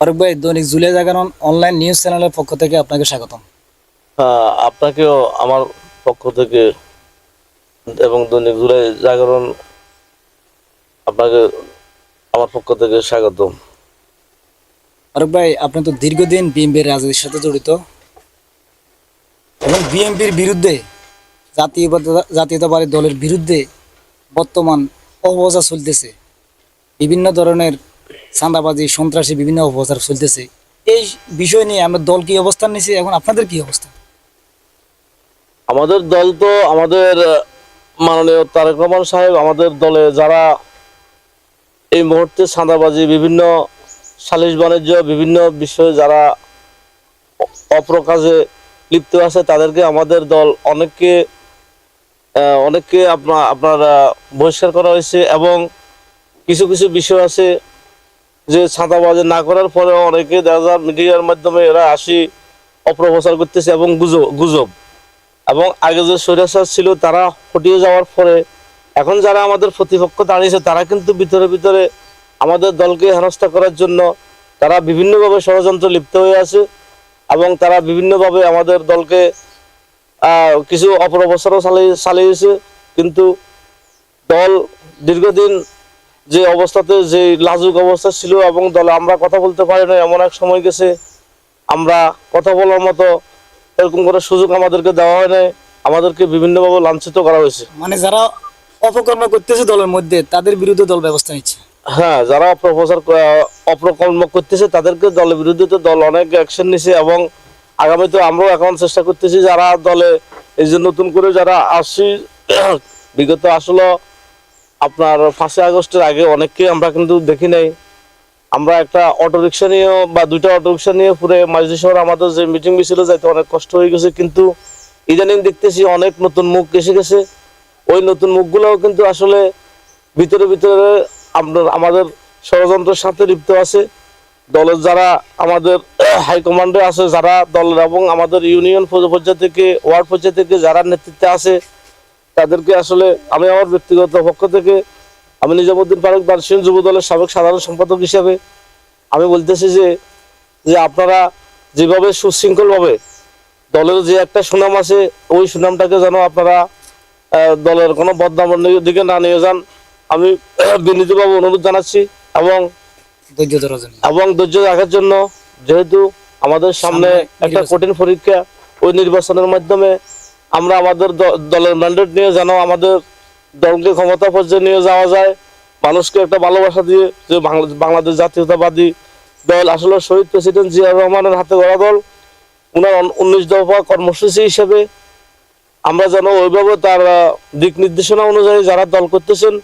ফারুক ভাই দৈনিক জুলিয়া জাগরণ অনলাইন নিউজ চ্যানেলের পক্ষ থেকে আপনাকে স্বাগতম। হ্যাঁ আপনাকেও আমার পক্ষ থেকে এবং দৈনিক জুলাই জাগরণ আপনাকে আমার পক্ষ থেকে স্বাগতম। ফারুক ভাই আপনি তো দীর্ঘদিন বিএনপির রাজনীতির সাথে জড়িত এবং বিএনপির বিরুদ্ধে জাতীয়বাদ- জাতীয়তাবাদী দলের বিরুদ্ধে বর্তমান অপপ্রচার চলতেছে। বিভিন্ন ধরনের চাঁদাবাজি, সন্ত্রাসী বিভিন্ন অপপ্রচার চলতেছে। এই বিষয় নিয়ে আমরা দল কি অবস্থান নিয়েছি এখন আপনাদের কি অবস্থা? আমাদের দল তো আমাদের মাননীয় তারেক রহমান সাহেব, আমাদের দলে যারা এই মুহূর্তে সাদাবাজি বিভিন্ন সালিশ বাণিজ্য, বিভিন্ন বিষয়ে যারা অপ্রকাশে লিপ্ত আছে, তাদেরকে আমাদের দল অনেককে অনেককে আপনার আপনার বহিষ্কার করা হয়েছে এবং কিছু কিছু বিষয় আছে যে ছাঁদাবাজি না করার পরেও অনেকে দেখা যায় মিডিয়ার মাধ্যমে এরা আসি অপপ্রচার করতেছে এবং গুজব গুজব। এবং আগে যে স্বৈরাচার ছিল, তারা হটিয়ে যাওয়ার পরে এখন যারা আমাদের প্রতিপক্ষ দাঁড়িয়েছে, তারা কিন্তু ভিতরে ভিতরে আমাদের দলকে হেনস্থা করার জন্য তারা বিভিন্নভাবে ষড়যন্ত্র লিপ্ত হয়ে আছে এবং তারা বিভিন্নভাবে আমাদের দলকে কিছু অপপ্রচারও চালিয়ে, চালিয়েছে। কিন্তু দল দীর্ঘদিন যে অবস্থাতে যে লাজুক অবস্থা ছিল এবং দলে আমরা কথা বলতে পারি না এমন এক সময় গেছে আমরা কথা বলার মতো এরকম করে সুযোগ আমাদেরকে দেওয়া হয় নাই আমাদেরকে বিভিন্নভাবে লাঞ্ছিত করা হয়েছে। মানে যারা অপকর্ম করতেছে দলের মধ্যে তাদের বিরুদ্ধে দল ব্যবস্থা নিচ্ছে? হ্যাঁ যারা অপপ্রচার অপকর্ম করতেছে তাদেরকে দলের বিরুদ্ধে তো দল অনেক অ্যাকশন নিছে এবং আগামীতে আমরাও এখন চেষ্টা করতেছি যারা দলে এই যে নতুন করে যারা আসছি বিগত আসলে আপনার পাঁচই আগস্টের আগে অনেককে আমরা কিন্তু দেখি নাই। আমরা একটা অটো রিক্সা নিয়েও বা দুইটা অটো রিক্সা নিয়ে পুরো মাঝদি শহর আমাদের যে মিটিং ছিল যাইতে অনেক কষ্ট হয়ে গেছে, কিন্তু ইদানিং দেখতেছি অনেক নতুন মুখ এসে গেছে। ওই নতুন মুখগুলোও কিন্তু আসলে ভিতরে ভিতরে আপনার আমাদের ষড়যন্ত্রের সাথে লিপ্ত আছে। দলের যারা আমাদের হাইকমান্ডে আছে, যারা দলের এবং আমাদের ইউনিয়ন পর্যায় থেকে ওয়ার্ড পর্যায় থেকে যারা নেতৃত্বে আছে তাদেরকে আসলে আমি আমার ব্যক্তিগত পক্ষ থেকে আমি নিজামুদ্দিন ফারুক বার্ষিক যুব দলের সাবেক সাধারণ সম্পাদক হিসাবে আমি বলতেছি যে যে আপনারা যেভাবে সুশৃঙ্খলভাবে দলের যে একটা সুনাম আছে ওই সুনামটাকে যেন আপনারা দলের কোনো বদনামের দিকে না নিয়ে যান আমি বিনীতভাবে অনুরোধ জানাচ্ছি এবং ধৈর্য এবং ধৈর্য রাখার জন্য যেহেতু আমাদের সামনে একটা কঠিন পরীক্ষা ওই নির্বাচনের মাধ্যমে আমরা আমাদের দলের ম্যান্ডেট নিয়ে যেন আমাদের দলকে ক্ষমতা পর্যায়ে নিয়ে যাওয়া যায়। মানুষকে একটা ভালোবাসা দিয়ে যে বাংলাদেশ জাতীয়তাবাদী দল, আসলে শহীদ প্রেসিডেন্ট জিয়া রহমানের হাতে গড়া দল, উনার উনিশ দফা কর্মসূচি হিসেবে আমরা যেন ওইভাবে তার দিক নির্দেশনা অনুযায়ী যারা দল করতেছেন,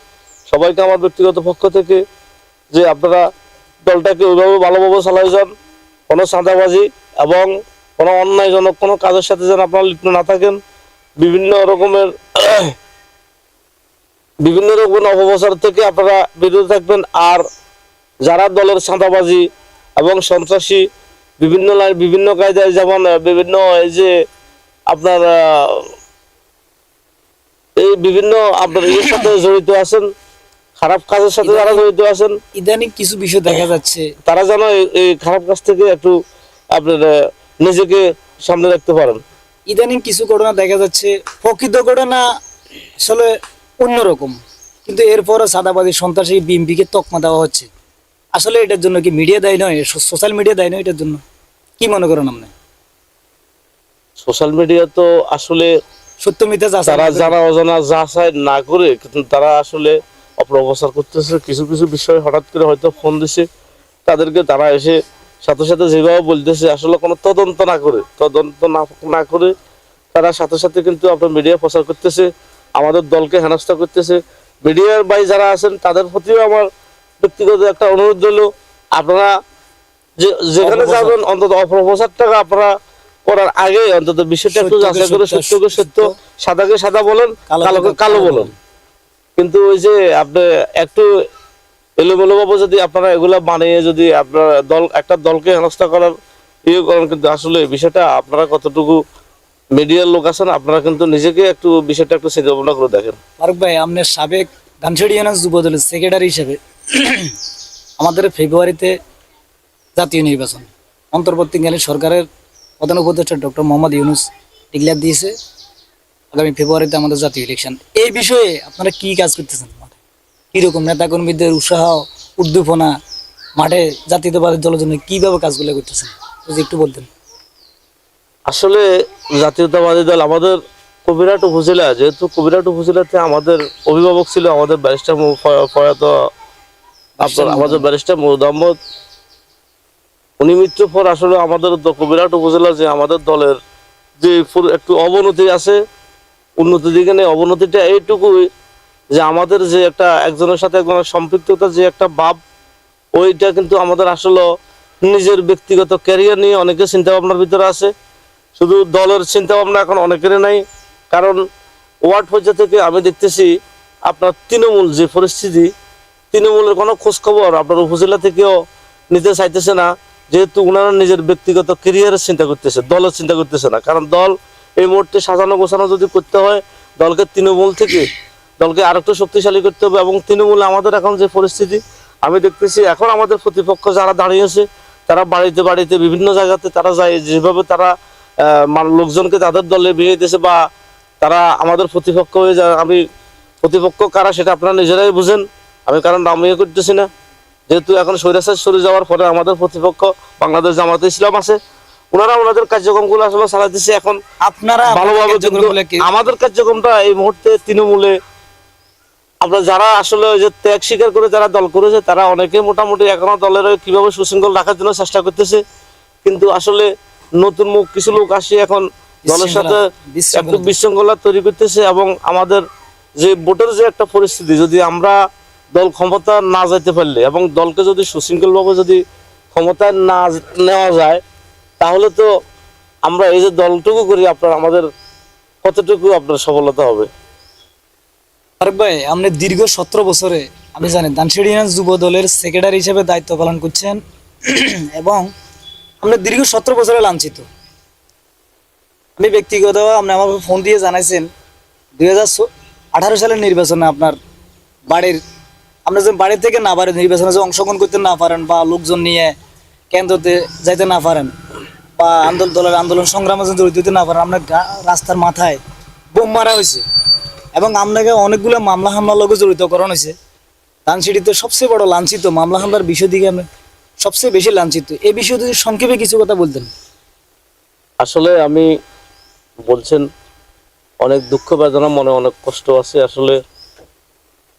সবাইকে আমার ব্যক্তিগত পক্ষ থেকে যে আপনারা দলটাকে ওইভাবে ভালোভাবে চালাই যান, কোনো চাঁদাবাজি এবং কোনো অন্যায়জনক কোনো কাজের সাথে যেন আপনারা লিপ্ত না থাকেন। বিভিন্ন রকমের বিভিন্ন রকমের অপপ্রচার থেকে আপনারা বিরত থাকবেন। আর যারা দলের চাঁদাবাজি এবং সন্ত্রাসী বিভিন্ন লাইন বিভিন্ন কায়দায় যেমন বিভিন্ন এই যে আপনার এই বিভিন্ন আপনার এর সাথে জড়িত আছেন খারাপ কাজের সাথে যারা জড়িত আছেন ইদানিং কিছু বিষয় দেখা যাচ্ছে। তারা যেন এই- এই খারাপ কাজ থেকে একটু আপনার নিজেকে সামনে রাখতে পারেন। ইদানিং কিছু ঘটনা দেখা যাচ্ছে প্রকৃত ঘটনা আসলে অন্যরকম। কিন্তু এরপরে সাদাবাদী সন্ত্রাসী বিএমপিকে তকমা দেওয়া হচ্ছে। আসলে এটার জন্য কি মিডিয়া দায়ী নয়? সোশ্যাল মিডিয়া দায়ী নয় এটার জন্য? কি মনে করেন আপনি? সোশ্যাল মিডিয়া তো আসলে সত্য মিথ্যা তারা জানা অজানা যাচাই না করে তারা আসলে অপপ্রচার করতেছে। কিছু কিছু বিষয় হঠাৎ করে হয়তো ফোন দিছে তাদেরকে তারা এসে সাথে সাথে যেভাবে বলতেছে আসলে কোনো তদন্ত না করে তদন্ত না করে তারা সাথে সাথে কিন্তু আপনার মিডিয়া প্রচার করতেছে আমাদের দলকে হেনস্থা করতেছে। মিডিয়ার বাই যারা আছেন তাদের প্রতিও আমার ব্যক্তিগত একটা অনুরোধ রইল আপনারা যে যেখানে। যাবেন অন্তত অপপ্রচারটাকে আপনারা করার আগে অন্তত বিষয়টা একটু যাচাই করে সত্য, সত্যকে সত্য সাদাকে সাদা বলেন কালোকে কালোকে কালো কালো বলেন। কিন্তু ওই যে আপনি একটু এলোমেলো ভাবে যদি আপনারা এগুলা বানিয়ে যদি আপনার দল, একটা দলকে হেনস্থা করার ইয়ে করেন, কিন্তু আসলে বিষয়টা আপনারা কতটুকু মিডিয়ার লোক আছেন, আপনারা কিন্তু নিজেকে একটু বিষয়টা একটু চিন্তা ভাবনা করে দেখেন। ফারুক ভাই আপনার সাবেক ধানসিড়ি ইউনিয়ন যুব দলের সেক্রেটারি হিসেবে আমাদের ফেব্রুয়ারিতে জাতীয় নির্বাচন অন্তর্বর্তীকালীন সরকারের প্রধান উপদেষ্টা ডক্টর মোহাম্মদ ইউনুস ডিক্লেয়ার দিয়েছে। আগামী ফেব্রুয়ারিতে আমাদের জাতীয় ইলেকশন এই বিষয়ে আপনারা কি কাজ করতেছেন? কীরকম নেতাকর্মীদের উৎসাহ উদ্দীপনা মাঠে জাতীয়তাবাদী দলের জন্য কীভাবে কাজগুলো করতেছেন? যদি একটু বলতেন। আসলে জাতীয়তাবাদী দল আমাদের কবিরাট উপজেলা যেহেতু কবিরাট উপজেলাতে আমাদের অভিভাবক ছিল আমাদের ব্যারিস্টার প্রয়াত আপনার আমাদের ব্যারিস্টার মহুদ আহমদ উনি মৃত্যুর পর আসলে আমাদের কবিরাট উপজেলা যে আমাদের দলের যে একটু অবনতি আছে উন্নতির দিকে নেই অবনতিটা এইটুকুই যে আমাদের যে একটা একজনের সাথে একজনের সম্পৃক্ততা যে একটা ভাব, ওইটা কিন্তু আমাদের আসলে নিজের ব্যক্তিগত ক্যারিয়ার নিয়ে অনেকের চিন্তা ভাবনার ভিতরে আছে। শুধু দলের চিন্তা ভাবনা এখন অনেকেরই নাই। কারণ ওয়ার্ড পর্যায়ে থেকে আমি দেখতেছি, আপনার তৃণমূল যে পরিস্থিতি, তৃণমূলের কোনো খোঁজখবর আপনার উপজেলা থেকেও নিতে চাইতেছে না। যেহেতু ওনারা নিজের ব্যক্তিগত কেরিয়ারের চিন্তা করতেছে, দলের চিন্তা করতেছে না। কারণ দল এই মুহূর্তে সাজানো গোছানো যদি করতে হয়, দলকে তৃণমূল থেকে দলকে আরেকটু শক্তিশালী করতে হবে এবং তৃণমূলে আমাদের এখন যে পরিস্থিতি আমি দেখতেছি এখন আমাদের প্রতিপক্ষ যারা দাঁড়িয়েছে তারা বাড়িতে বাড়িতে বিভিন্ন জায়গাতে তারা যায় যেভাবে তারা লোকজনকে তাদের দলে বিয়ে দিতেছে বা তারা আমাদের প্রতিপক্ষ হয়ে যায় আমি প্রতিপক্ষ কারা সেটা আপনারা নিজেরাই বুঝেন আমি কারণ নাম ইয়ে করতেছি না। যেহেতু এখন স্বৈরাচার সরে যাওয়ার পরে আমাদের প্রতিপক্ষ বাংলাদেশ জামাতে ইসলাম আছে ওনারা ওনাদের কার্যক্রমগুলো আসলে চালাইতেছে এখন আপনারা ভালোভাবে আমাদের কার্যক্রমটা এই মুহূর্তে তৃণমূলে আমরা যারা আসলে ওই যে ত্যাগ স্বীকার করে যারা দল করেছে তারা অনেকে মোটামুটি এখনও দলের কীভাবে সুশৃঙ্খল রাখার জন্য চেষ্টা করতেছে। কিন্তু আসলে নতুন মুখ কিছু লোক আসে এখন দলের সাথে একটু বিশৃঙ্খলা তৈরি করতেছে এবং আমাদের যে ভোটের যে একটা পরিস্থিতি যদি আমরা দল ক্ষমতা না যাইতে পারলে এবং দলকে যদি সুশৃঙ্খলভাবে যদি ক্ষমতায় না নেওয়া যায় তাহলে তো আমরা এই যে দলটুকু করি আপনার আমাদের কতটুকু আপনার সফলতা হবে? ফারুক ভাই, আপনি দীর্ঘ সতেরো বছরে আমি জানি দানসিড়ি যুব দলের সেক্রেটারি হিসেবে দায়িত্ব পালন করছেন। এবং আপনি দীর্ঘ সতেরো বছরে লাঞ্ছিত। আমি ব্যক্তিগত, আপনি আমাকে ফোন দিয়ে জানাইছেন, দুই আঠারো সালের নির্বাচনে আপনার বাড়ির, আপনি যে বাড়ি থেকে না পারেন নির্বাচনে যে অংশগ্রহণ করতে না পারেন বা লোকজন নিয়ে কেন্দ্রতে যাইতে না পারেন, বা আন্দোলন দলের আন্দোলন সংগ্রামে জড়িত হতে না পারেন, আপনার রাস্তার মাথায় বোম মারা হয়েছে। এবং আপনাকে অনেকগুলো মামলা হামলার লগে জড়িত করানো হয়েছে। লাঞ্চিটিতে সবচেয়ে বড় লাঞ্ছিত, মামলা হামলার বিষয় দিকে আমি সবচেয়ে বেশি লাঞ্ছিত। এই বিষয়ে যদি সংক্ষেপে কিছু কথা বলতেন। আসলে আমি বলছেন, অনেক দুঃখ বেদনা, মনে অনেক কষ্ট আছে। আসলে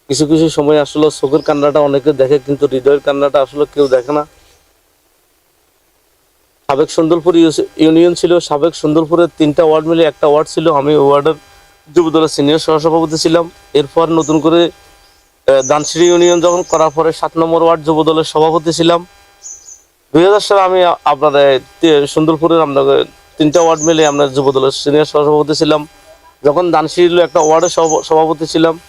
কিছু কিছু সময় আসলে চোখের কান্নাটা অনেকে দেখে, কিন্তু হৃদয়ের কান্নাটা আসলে কেউ দেখে না। সাবেক সুন্দরপুর ইউনিয়ন ছিল, সাবেক সুন্দরপুরের তিনটা ওয়ার্ড মিলে একটা ওয়ার্ড ছিল, আমি ওই ওয়ার্ডের যুবদলের সিনিয়র সহসভাপতি ছিলাম। এরপর নতুন করে দানসিঁড়ি ইউনিয়ন যখন করার পরে সাত নম্বর ওয়ার্ড যুবদলের সভাপতি ছিলাম। দুই হাজার সালে আমি আপনাদের সুন্দরপুরের আপনার তিনটা ওয়ার্ড মিলে আমরা যুবদলের সিনিয়র সভাপতি ছিলাম। যখন দানশিল একটা ওয়ার্ডের সভ- সভাপতি ছিলাম।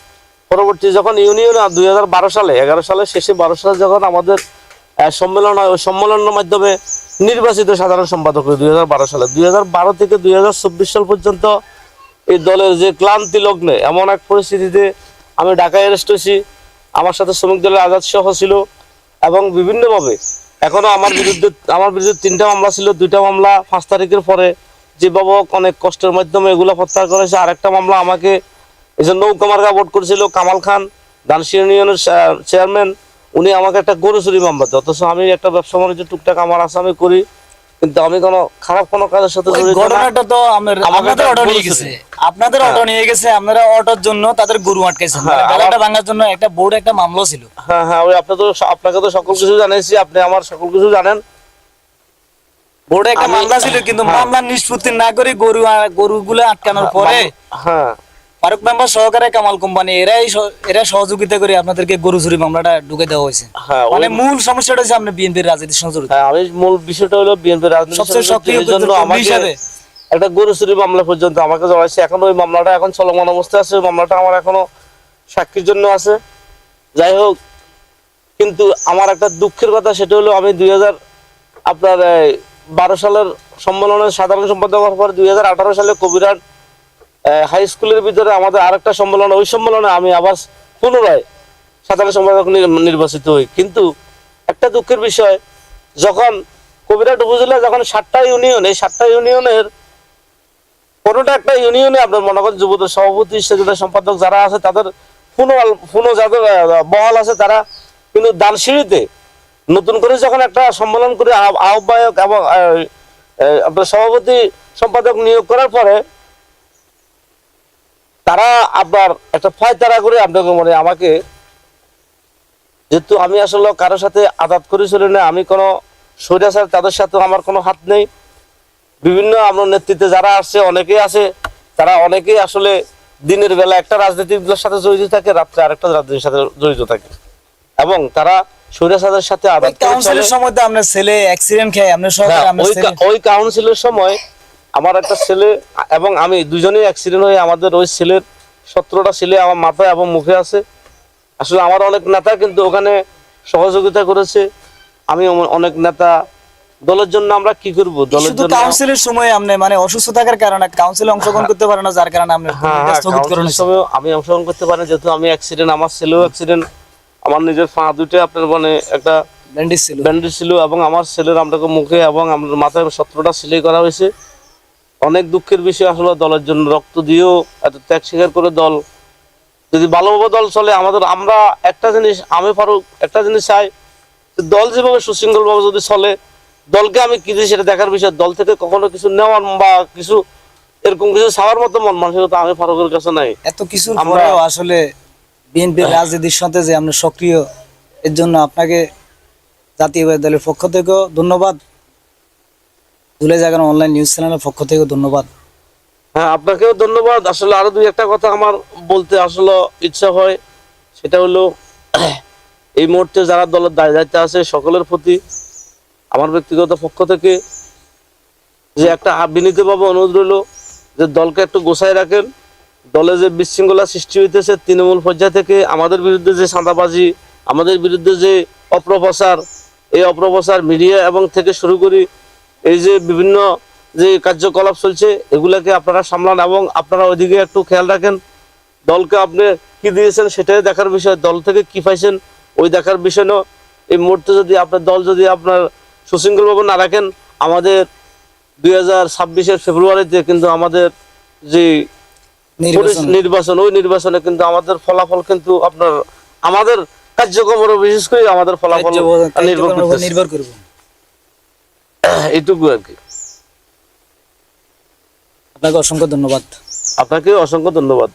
পরবর্তী যখন ইউনিয়ন দুই হাজার বারো সালে, এগারো সালে শেষে বারো সালে যখন আমাদের সম্মেলন হয়, ওই সম্মেলনের মাধ্যমে নির্বাচিত সাধারণ সম্পাদক দুই হাজার বারো সালে। দুই হাজার বারো থেকে দুই হাজার চব্বিশ সাল পর্যন্ত এই দলের যে ক্লান্তি লগ্নে, এমন এক পরিস্থিতিতে আমি ঢাকায় অ্যারেস্ট হয়েছি। আমার সাথে শ্রমিক দলের আজাদ সহ ছিল এবং বিভিন্নভাবে এখনও আমার বিরুদ্ধে আমার বিরুদ্ধে তিনটা মামলা ছিল। দুইটা মামলা পাঁচ তারিখের পরে যেভাবে হোক অনেক কষ্টের মাধ্যমে এগুলো প্রত্যাহার করেছে আরেকটা মামলা আমাকে এই যে নৌকা মার্কা ভোট করেছিল, কামাল খান দানসি ইউনিয়নের চেয়ারম্যান উনি আমাকে একটা গরু চুরি মামলা দেয়। অথচ আমি একটা ব্যবসা বাণিজ্য, টুকটাক আমার আসামি করি। কিন্তু আমি কোনো খারাপ কোনো কাজের সাথে। ঘটনাটা তো আপনাদের অটো নিয়ে গেছে। আপনাদের অটো নিয়ে গেছে আপনারা অটোর জন্য তাদের গরু আটকাইছেন হ্যাঁ, মানে বেলাটা ভাঙার জন্য একটা বোর্ড একটা মামলা ছিল। হ্যাঁ হ্যাঁ ওই আপনি তো আপনাকে তো সকল কিছু জানিয়েছি আপনি আমার সকল কিছু জানেন। বোর্ডে একটা মামলা ছিল কিন্তু মামলা নিষ্পত্তি না করে গরু গরুগুলো আটকানোর পরে হ্যাঁ। ফারুক মেম্বার সহকারে কামাল কোম্পানি এরাই এরা সহযোগিতা করে আপনাদেরকে গরু চুরি মামলাটা ঢুকে দেওয়া হয়েছে। হ্যাঁ মানে মূল সমস্যাটা হচ্ছে আপনি বিএনপির রাজনীতির সঙ্গে জড়িত হ্যাঁ আমি মূল বিষয়টা হলো বিএনপি রাজনীতি সবচেয়ে সক্রিয় হিসাবে। একটা গরু চুরি মামলা পর্যন্ত আমাকে জড়াইছে এখন ওই মামলাটা এখন চলমান অবস্থায় আছে। ওই মামলাটা আমার এখনও সাক্ষীর জন্য আছে। যাই হোক কিন্তু আমার একটা দুঃখের কথা সেটা হলো আমি দুই হাজার আপনার বারো সালের সম্মেলনের সাধারণ সম্পাদক হওয়ার পর দুই হাজার আঠারো সালে কবিরাট হাই স্কুলের ভিতরে আমাদের আরেকটা সম্মেলন, ওই সম্মেলনে আমি আবার পুনরায় সাধারণ সম্পাদক নির্বাচিত হই। কিন্তু একটা দুঃখের বিষয়, যখন কবিরাট উপজেলা যখন সাতটা ইউনিয়ন এই সাতটা ইউনিয়নের কোনোটা একটা ইউনিয়নে আপনার মনে করেন যুবদল সভাপতি সেজুদার সম্পাদক যারা আছে, তাদের পুনঃ পুনঃ যাদের বহাল আছে, তারা কিন্তু দানসিঁড়িতে নতুন করে যখন একটা সম্মেলন করে আহ্বায়ক এবং আপনার সভাপতি সম্পাদক নিয়োগ করার পরে তারা আপনার একটা ফায়তারা করে আপনাকে মানে আমাকে যেহেতু আমি আসলে কারোর সাথে আঘাত করি চলি না আমি কোনো স্বৈরাচার তাদের সাথে আমার কোনো হাত নেই। বিভিন্ন আমার নেতৃত্বে যারা আসছে অনেকেই আছে তারা অনেকেই আসলে দিনের বেলা একটা রাজনীতির সাথে জড়িত থাকে রাত্রে আরেকটা রাজনীতির সাথে জড়িত থাকে। এবং তারা স্বৈরাচারের সাথে আঘাত কাউন্সিলের সময় তো আপনার ছেলে অ্যাক্সিডেন্ট খেয়ে আপনার সহকারে হ্যাঁ, ওই কাউন্সিলের সময় আমার একটা ছেলে এবং আমি দুজনেই অ্যাক্সিডেন্ট হয়ে আমাদের ওই ছেলের সতেরোটা ছেলে আমার মাথায় এবং মুখে আছে। আসলে আমার অনেক নেতা কিন্তু ওখানে সহযোগিতা করেছে। আমি অনেক নেতা। দলের জন্য আমরা কি করব? দলের জন্য কাউন্সিলের সময় আপনি মানে অসুস্থ থাকার কারণে কাউন্সিলে অংশগ্রহণ করতে পারেন না যার কারণে আপনি হ্যাঁ হ্যাঁ স্থগিত করেন সময় আমি অংশগ্রহণ করতে পারি যেহেতু আমি অ্যাক্সিডেন্ট আমার ছেলেও অ্যাক্সিডেন্ট আমার নিজের পা দুটো আপনার মানে একটা ব্যান্ডেজ ছিল। ব্যান্ডেজ ছিল এবং আমার ছেলের আপনাকে মুখে এবং আমার মাথায় সতেরোটা সিলাই করা হয়েছে। অনেক দুঃখের বিষয় আসলে দলের জন্য। রক্ত দিয়েও এত ত্যাগ স্বীকার করে দল। যদি ভালোভাবে দল চলে আমাদের আমরা একটা জিনিস আমি ফারুক একটা জিনিস চাই দল যেভাবে সুশৃঙ্খলভাবে যদি চলে দলকে আমি কি দিই সেটা দেখার বিষয় দল থেকে কখনো কিছু নেওয়ার বা কিছু এরকম কিছু চাওয়ার মতো মন মানসিকতা আমি ফারুকের কাছে নাই। এত কিছু আমরা- আসলে বিএনপির রাজনীতির সাথে যে আপনি সক্রিয় এর জন্য আপনাকে জাতীয় দলের পক্ষ থেকেও ধন্যবাদ। দুলে জাগানো অনলাইন নিউজ চ্যানেলের পক্ষ থেকেও ধন্যবাদ। হ্যাঁ আপনাকেও ধন্যবাদ। আসলে আরও দুই একটা কথা আমার বলতে আসলে ইচ্ছা হয়। সেটা হলো, এই মুহূর্তে যারা দলের দায় দায়িত্ব আছে, সকলের প্রতি আমার ব্যক্তিগত পক্ষ থেকে যে একটা বিনীতভাবে অনুরোধ রইল যে দলকে একটু গোছায় রাখেন। দলে যে বিশৃঙ্খলা সৃষ্টি হইতেছে তৃণমূল পর্যায় থেকে, আমাদের বিরুদ্ধে যে সাঁদাবাজি, আমাদের বিরুদ্ধে যে অপপ্রচার এই অপপ্রচার মিডিয়া এবং থেকে শুরু করি এই যে বিভিন্ন যে কার্যকলাপ চলছে এগুলাকে আপনারা সামলান এবং আপনারা ওইদিকে একটু খেয়াল রাখেন দলকে আপনি কি দিয়েছেন সেটাই দেখার বিষয় দল থেকে কি পাইছেন ওই দেখার বিষয় এই মুহূর্তে যদি আপনার দল যদি আপনার সুশৃঙ্খলভাবে না রাখেন আমাদের দুই হাজার ছাব্বিশের ফেব্রুয়ারিতে কিন্তু আমাদের যে নির্বাচন। ওই নির্বাচনে কিন্তু আমাদের ফলাফল কিন্তু আপনার আমাদের কার্যক্রম বিশেষ করে আমাদের ফলাফল নির্ভর করবে। এইটুকু আর কি। আপনাকে অসংখ্য ধন্যবাদ। আপনাকে অসংখ্য ধন্যবাদ।